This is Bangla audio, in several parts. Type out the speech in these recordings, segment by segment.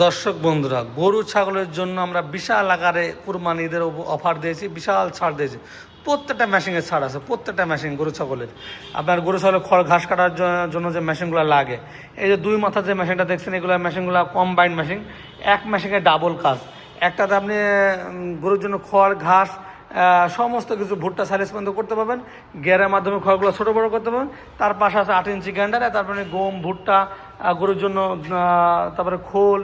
দর্শক বন্ধুরা, গরু ছাগলের জন্য আমরা বিশাল আকারে কুরবানি ঈদের অফার দিয়েছি, বিশাল ছাড় দিয়েছি। প্রত্যেকটা মেশিনের ছাড় আছে, প্রত্যেকটা মেশিন গরু ছাগলের। আপনার গরু ছাগলের খড় ঘাস কাটার জন্য যে মেশিনগুলো লাগে, এই যে দুই মাথার যে মেশিনটা দেখছেন, এগুলো মেশিনগুলো কম্বাইন্ড মেশিন এক মেশিনে ডাবল কাজ। একটাতে আপনি গরুর জন্য খড়, ঘাস সমস্ত কিছু ভুট্টা সাইলেজ পর্যন্ত করতে পারবেন। গিয়ারের মাধ্যমে খড়গুলো ছোটো বড়ো করতে পারবেন। তার পাশে আছে আট ইঞ্চি গ্যান্ডার তারপরে গম, ভুট্টা গরুর জন্য তারপরে খোল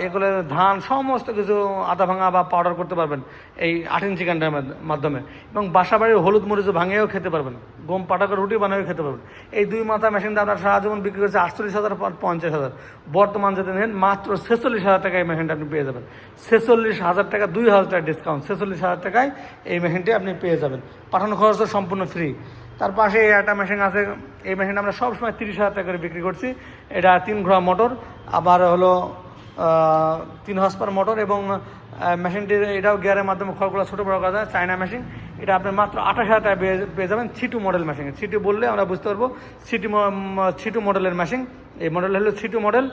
এগুলো ধান, সমস্ত কিছু আদা ভাঙা বা পাউডার করতে পারবেন এই আট ইঞ্চি মাধ্য- মাধ্যমে। এবং বাসা বাড়ির হলুদ মরিচ ভাঙিয়েও খেতে পারবেন। গম পাটা করে রুটি বানিয়েও খেতে পারবেন। এই দুই মাথা মেশিনটা আপনার সারা জীবন বিক্রি করছে আটচল্লিশ হাজার পঞ্চাশ হাজার। বর্তমান যদি নেন, মাত্র ছেচল্লিশ হাজার টাকায় এই মেশিনটা আপনি পেয়ে যাবেন। ছেচল্লিশ হাজার টাকা, দুই হাজার টাকা ডিসকাউন্ট ছেচল্লিশ হাজার টাকায় এই মেশিনটি আপনি পেয়ে যাবেন। পাঠানো খরচ সম্পূর্ণ ফ্রি তার পাশে একটা মেশিন আছে, এই মেশিনটা আমরা সবসময় তিরিশ হাজার টাকা করে বিক্রি করছি। এটা তিন ঘোড়া মোটর আবার হলো তিন হসপার মোটর এবং মেশিনটির এটাও গিয়ারের মাধ্যমে খড়গুলো ছোটো বড় করা যায়, চায়না মেশিন। এটা আপনি মাত্র আঠাশ হাজার টাকা পেয়ে- যাবেন ছিটু মডেল মেশিন ছিটু বললে আমরা বুঝতে পারব সিটি ছিটু মডেলের মেশিন এই মডেল হলো ছিটু মডেল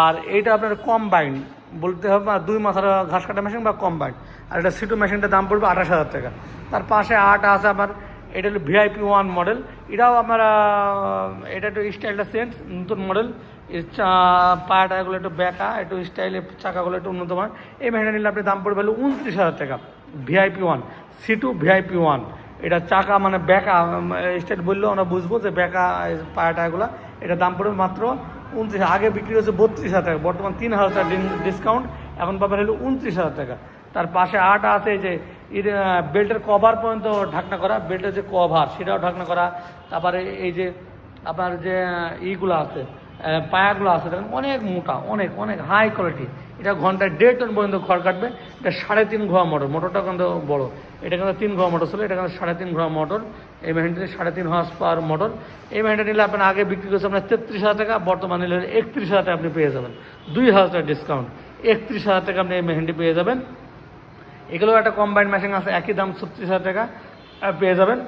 আর এইটা আপনার কম্বাইন্ড বলতে হবে দুই মাথার ঘাস কাটা মেশিন বা কম্বাইন্ড আর এটা সিটু মেশিনটার দাম পড়বে আঠাশ হাজার টাকা। তার পাশে আট আছে আমার এটা হলো ভিআইপি ওয়ান মডেল এটাও আপনার এটা একটু স্টাইলটা চেঞ্জ নতুন মডেল পায়াটা এগুলো একটু ব্যাকা একটু স্টাইলে চাকাগুলো একটু উন্নত মান এই মেশিনটা নিলে আপনি দাম পড়বে হলো উনত্রিশ হাজার টাকা VIP one C two VIP one এটা চাকা মানে ব্যাকা স্টাইল বললেও আমরা বুঝব যে ব্যাকা পায়াটা এগুলো, এটা দাম পড়বে মাত্র উনত্রিশ আগে বিক্রি হচ্ছে বত্রিশ হাজার টাকা, বর্তমান তিন হাজার টাকা ডিসকাউন্ট এখন পাবেন হলো উনত্রিশ হাজার টাকা। তার পাশে আট আছে যে বেল্টের কভার পর্যন্ত ঢাকনা করা, বেল্টের যে কভার, সেটাও ঢাকনা করা। তারপরে এই যে, আপনার যে ইগুলো আছে পায়াগুলো আছে, দেখেন, অনেক মোটা, অনেক অনেক হাই কোয়ালিটি। এটা ঘন্টায় দেড় টন পর্যন্ত খড় কাটবে। এটা সাড়ে তিন ঘোয়া মোটর, মোটরটা কিন্তু বড়। এটা কিন্তু তিন ঘোয়া মোটর ছিল, এটা কিন্তু সাড়ে তিন ঘোয়া মোটর। এই মেশিনটি সাড়ে তিন হর্স পাওয়ার মোটর। এই মেশিনটা নিলে আপনার আগে বিক্রি করছে আপনার তেত্রিশ হাজার টাকা, বর্তমানে নিলে একত্রিশ হাজার টাকা আপনি পেয়ে যাবেন। দুই হাজার টাকা ডিসকাউন্ট একত্রিশ হাজার টাকা আপনি এই মেশিনটি পেয়ে যাবেন। এগুলোও একটা কম্বাইন্ড মেশিন আছে, একই দাম ছত্রিশ হাজার টাকা পেয়ে যাবেন।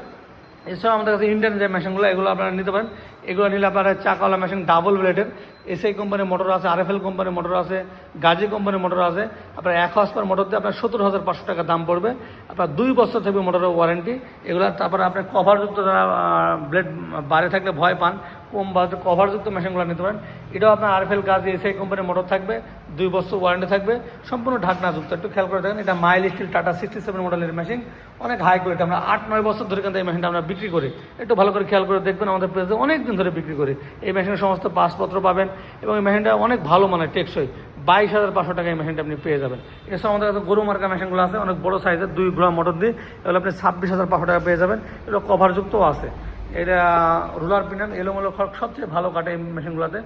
এছাড়াও আমাদের কাছে ইন্ডিয়ান যে মেশিনগুলো এগুলো আপনারা নিতে পারেন। এগুলো নিলে আপনারা চাকাওয়ালা মেশিন ডাবল ব্লেডের এসআই কোম্পানির মোটর আছে আরএফএল কোম্পানির মোটর আছে গাজী কোম্পানির মোটর আছে, আপনার এক হসপার মোটর দিয়ে আপনার সত্তর হাজার পাঁচশো টাকা দাম পড়বে। আপনার দুই বছর থাকবে মোটরের ওয়ারেন্টি এগুলো তারপরে আপনার কভারযুক্ত যারা ব্লেড বাইরে থাকলে ভয় পান, কম বাজেট কভারযুক্ত মেশিনগুলো নিতে পারেন। এটাও আপনার আরএফএল গাজী এসআই কোম্পানির মোটর থাকবে, দুই বছর ওয়ারেন্টি থাকবে। সম্পূর্ণ ঢাকনাযুক্ত, একটু খেয়াল করে দেখেন, এটা mild steel Tata sixty seven মডেলের মেশিন অনেক হাই কোয়ালিটি আমরা আট, নয় বছর ধরে কিন্তু এই মেশিনটা আমরা বিক্রি করি। একটু ভালো করে খেয়াল করে দেখবেন, আমাদের প্রেসে অনেক দিন ধরে বিক্রি করি। এই মেশিনের সমস্ত পাসপত্র পাবেন এবং এই মেশিনটা অনেক ভালো মানে টেকসই। বাইশ হাজার পাঁচশো টাকা এই মেশিনটা আপনি পেয়ে যাবেন। এছাড়া আমাদের কাছে গরু মার্কা মেশিনগুলো আছে, অনেক বড় সাইজের, দুই গ্রাম মোটর দিয়ে। এগুলো আপনি ছাব্বিশ হাজার পাঁচশো টাকা পেয়ে যাবেন। এগুলো কভারযুক্তও আছে। এটা রুলার পিনান, এলোমেলো খড়, সবচেয়ে ভালো কাটে এই মেশিনগুলোতে।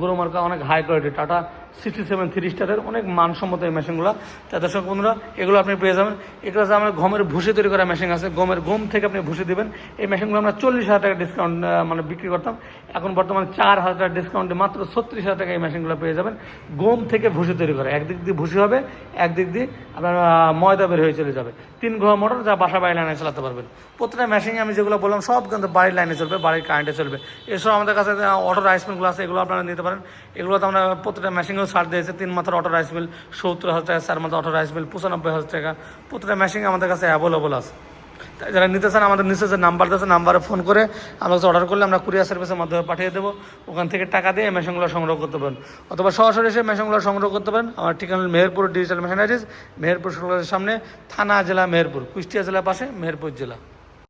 গরু মার্কা অনেক high quality Tata sixty seven three স্টারের অনেক মানসম্মত এই মেশিনগুলো। তা দর্শক বন্ধুরা, এগুলো আপনি পেয়ে যাবেন। এগুলো হচ্ছে আমার গমের ভুসি তৈরি করা মেশিন আছে। গমের গম থেকে আপনি ভুসি দেবেন। এই মেশিনগুলো আমরা চল্লিশ হাজার টাকা ডিসকাউন্ট মানে বিক্রি করতাম। এখন বর্তমানে চার হাজার টাকা ডিসকাউন্টে মাত্র ছত্রিশ হাজার টাকা এই মেশিনগুলো পেয়ে যাবেন। গম থেকে ভুসি তৈরি করা। একদিক দিয়ে ভুসি হবে, একদিক দিয়ে আপনার ময়দা বের হয়ে চলে যাবে। তিন ঘোড়া মোটর যা বাসা লাইনে চালাতে পারবেন। প্রতিটা মেশিনে আমি যেগুলো বললাম, সব কিন্তু বাড়ির লাইনে চলবে, বাড়ির কারেন্টে চলবে। এছাড়াও আমাদের কাছে অটো রাইস মিলগুলো আছে, এগুলো আপনারা নিতে পারেন। এগুলো তো আমরা প্রত্যেকটা মেশিনেও ছাড় দিয়েছে, তিন মাথার অটো রাইস মিল সত্তর হাজার টাকা, চার মাথার অটো রাইস মিল পঁচানব্বই হাজার টাকা। প্রত্যেকটা মেশিন আমাদের কাছে অ্যাভেলেবল আছে। তাই যারা নিতে চান, আমাদের নিচে যে নাম্বার আছে নাম্বারে ফোন করে আমরা অর্ডার করলে আমরা কুরিয়ার সার্ভিসের মাধ্যমে পাঠিয়ে দেবো। ওখান থেকে টাকা দিয়ে মেশিনগুলো সংগ্রহ করতে পারেন। অথবা সরাসরি এসে মেশিনগুলো সংগ্রহ করতে পারেন। আমার ঠিকানা মেহেরপুর ডিজিটাল মেশিনারিজ মেহেরপুর সরকারের সামনে, থানা জেলা মেহেরপুর, কুষ্টিয়া জেলার পাশে, মেহেরপুর জেলা।